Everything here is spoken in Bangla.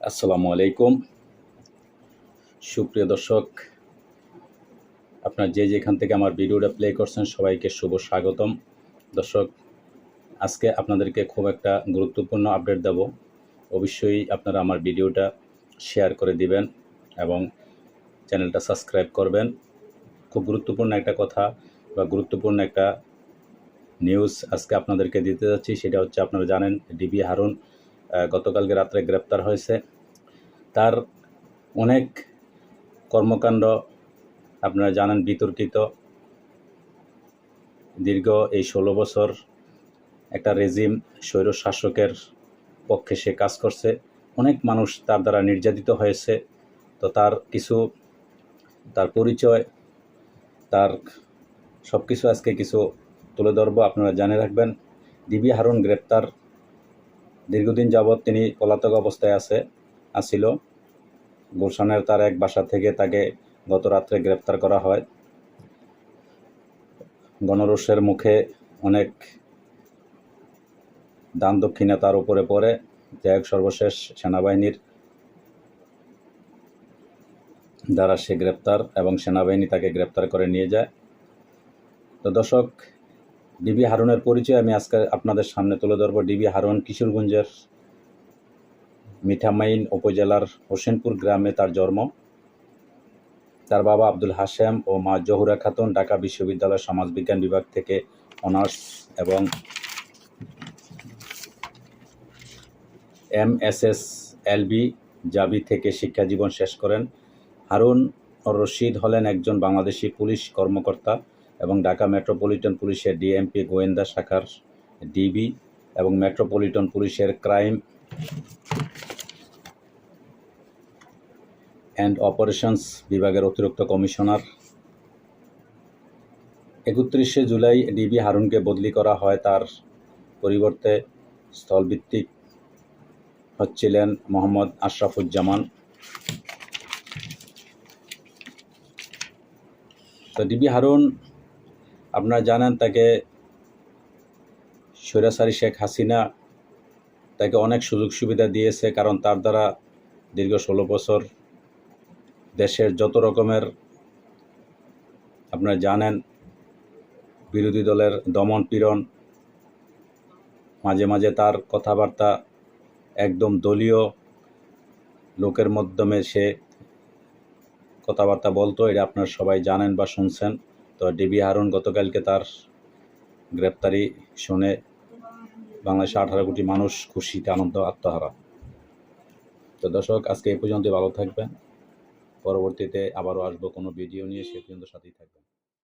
আসসালামু আলাইকুম। সুপ্রিয় দর্শক, আপনার যে যেখান থেকে আমার ভিডিওটা প্লে করছেন, সবাইকে শুভ স্বাগতম। দর্শক, আজকে আপনাদেরকে খুব একটা গুরুত্বপূর্ণ আপডেট দেব। অবশ্যই আপনারা আমার ভিডিওটা শেয়ার করে দিবেন এবং চ্যানেলটা সাবস্ক্রাইব করবেন। খুব গুরুত্বপূর্ণ একটা কথা বা গুরুত্বপূর্ণ একটা নিউজ আজকে আপনাদেরকে দিতে যাচ্ছি, সেটা হচ্ছে আপনারা জানেন ডিবি হারুন গতকালকে রাত্রে গ্রেপ্তার হয়েছে। তার অনেক কর্মকাণ্ড আপনারা জানেন বিতর্কিত। দীর্ঘ এই ষোলো বছর একটা রেজিম স্বৈর শাসকের পক্ষে সে কাজ করছে। অনেক মানুষ তার দ্বারা নির্যাতিত হয়েছে। তো তার কিছু, তার পরিচয়, তার সব কিছু আজকে কিছু তুলে ধরবো, আপনারা জানে রাখবেন। ডিবি হারুন গ্রেপ্তার দীর্ঘদিন যাবৎ তিনি পলাতক অবস্থায় আছে আসিল গুলশানের তার এক বাসা থেকে তাকে গত রাত্রে গ্রেপ্তার করা হয়। গণরোষের মুখে অনেক দান দক্ষিণা তার উপরে পড়ে। যাই এক সর্বশেষ সেনাবাহিনীর দ্বারা সে গ্রেপ্তার এবং সেনাবাহিনী তাকে গ্রেপ্তার করে নিয়ে যায়। তো দর্শক ডিবি হারুনের পরিচয় আমি আজকে আপনাদের সামনে তুলে ধরবো। ডিবি হারুন কিশোরগঞ্জের মিঠামাইন উপজেলার হোসেনপুর গ্রামে তার জন্ম। তার বাবা আব্দুল হাসেম ও মা জহুরা খাতুন ঢাকা বিশ্ববিদ্যালয় সমাজবিজ্ঞান বিভাগ থেকে অনার্স এবং M S S LLB Jabi থেকে শিক্ষা জীবন শেষ করেন। হারুন রশিদ হলেন একজন বাংলাদেশি পুলিশ কর্মকর্তা। এবং ঢাকা মেট্রোপলিটন পুলিশের ডিএমপি গোয়েন্দা শাখার ডিবি এবং মেট্রোপলিটন পুলিশের ক্রাইম অ্যান্ড অপারেশনস বিভাগের অতিরিক্ত কমিশনার। একত্রিশে জুলাই ডিবি হারুনকে বদলি করা হয়, তার পরিবর্তে স্থলভিত্তিক হচ্ছিলেন মোহাম্মদ আশরাফুজ্জামান। তো ডিবি হারুন আপনারা জানেন তাকে স্বৈরাচারী শেখ হাসিনা তাকে অনেক সুযোগ সুবিধা দিয়েছে, কারণ তার দ্বারা দীর্ঘ ষোলো বছর দেশের যত রকমের আপনারা জানেন বিরোধী দলের দমন পীড়ন, মাঝে মাঝে তার কথাবার্তা একদম দলীয় লোকের মাধ্যমে সে কথাবার্তা বলতো, এটা আপনারা সবাই জানেন বা শুনছেন। তো ডিবি হারুন গতকালকে তার গ্রেপ্তারি শুনে বাংলাদেশে আঠারো কোটি মানুষ খুশিতে, আনন্দ, আত্মহারা। তো দর্শক, আজকে এই পর্যন্ত ভালো থাকবেন। পরবর্তীতে আবারও আসব কোনো ভিডিও নিয়ে, সে পর্যন্ত সাথেই থাকবেন।